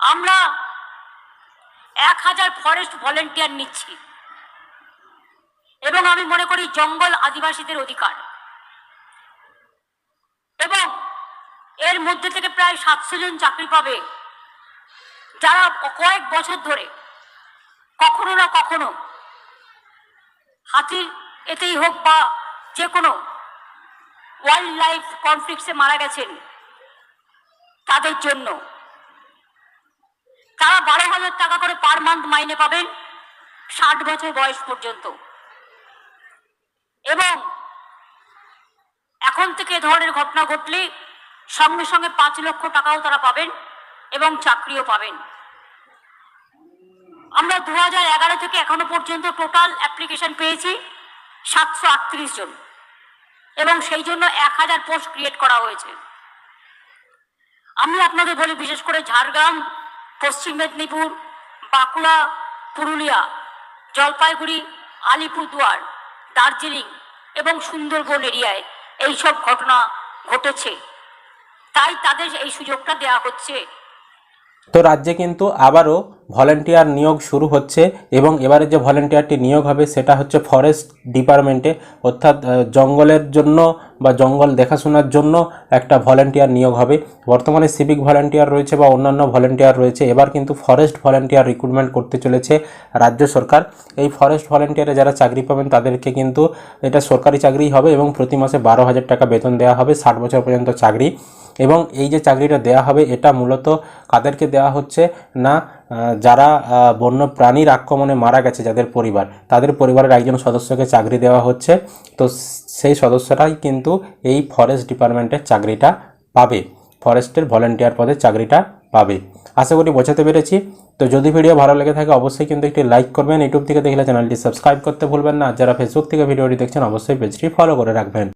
আমরা এক হাজার ফরেস্ট ভলেন্টিয়ার নিচ্ছি। এবং আমি মনে করি জঙ্গল আদিবাসীদের অধিকার। এবং এর মধ্যে থেকে প্রায় সাতশো জন চাকরি পাবে যারা কয়েক বছর ধরে কখনো না কখনো হাতির এতেই হোক বা যে কোনো ওয়াইল্ড লাইফ কনফ্লিক্টসে মারা গেছেন, তাদের জন্য তারা বারো হাজার টাকা করে পার মান্থ মাইনে পাবেন ষাট বছর বয়স পর্যন্ত। এবং এখন থেকে এ ধরনের ঘটনা ঘটলে সঙ্গে সঙ্গে পাঁচ লক্ষ টাকাও তারা পাবেন এবং চাকরিও পাবেন। আমরা দু এগারো থেকে এখনও পর্যন্ত টোটাল অ্যাপ্লিকেশন পেয়েছি সাতশো আটত্রিশ জন। এবং সেই জন্য এক হাজার পোস্ট ক্রিয়েট করা হয়েছে। আমি আপনাদের বলি, বিশেষ করে ঝাড়গ্রাম পশ্চিম মেদিনীপুর, বাঁকুড়া, পুরুলিয়া, জলপাইগুড়ি, আলিপুরদুয়ার, দার্জিলিং এবং সুন্দরবন এরিয়ায় এই সব ঘটনা ঘটেছে। তাই তাদের এই সুযোগটা দেয়া হচ্ছে। তো রাজ্যে কিন্তু আবারও ভলেন্টিয়ার নিয়োগ শুরু হচ্ছে এবং এবারে যে ভলেন্টিয়ারটি নিয়োগ হবে সেটা হচ্ছে ফরেস্ট ডিপার্টমেন্টে অর্থাৎ জঙ্গলের জন্য বা জঙ্গল দেখাশোনার জন্য একটা ভলেন্টিয়ার নিয়োগ হবে। বর্তমানে সিভিক ভলেন্টিয়ার রয়েছে বা অন্যান্য ভলেন্টিয়ার রয়েছে। এবার কিন্তু ফরেস্ট ভলেন্টিয়ার রিক্রুটমেন্ট করতে চলেছে রাজ্য সরকার। এই ফরেস্ট ভলেন্টিয়ারে যারা চাকরি পাবেন তাদেরকে কিন্তু এটা সরকারি চাকরিই হবে এবং প্রতি মাসে বারো হাজার টাকা বেতন দেওয়া হবে, ষাট বছর পর্যন্ত চাকরি। এবং এই যে চাকরিটা দেওয়া হবে, এটা মূলত কাদেরকে দেওয়া হচ্ছে না যারা বন্য প্রাণীর আক্রমণে মারা গেছে যাদের পরিবার, তাদের পরিবারের একজন সদস্যকে চাকরি দেওয়া হচ্ছে। তো সেই সদস্যরাই কিন্তু এই ফরেস্ট ডিপার্টমেন্টের চাকরিটা পাবে। ফরেস্টের ভলেন্টিয়ার পদে চাকরিটা পাবে। আশা করি বোঝাতে পেরেছি। তো যদি ভিডিও ভালো লেগে থাকে, অবশ্যই কিন্তু একটি লাইক করবেন। ইউটিউব থেকে দেখলে চ্যানেলটি সাবস্ক্রাইব করতে ভুলবেন না। যারা ফেসবুক থেকে ভিডিওটি দেখছেন, অবশ্যই পেজটি ফলো করে রাখবেন।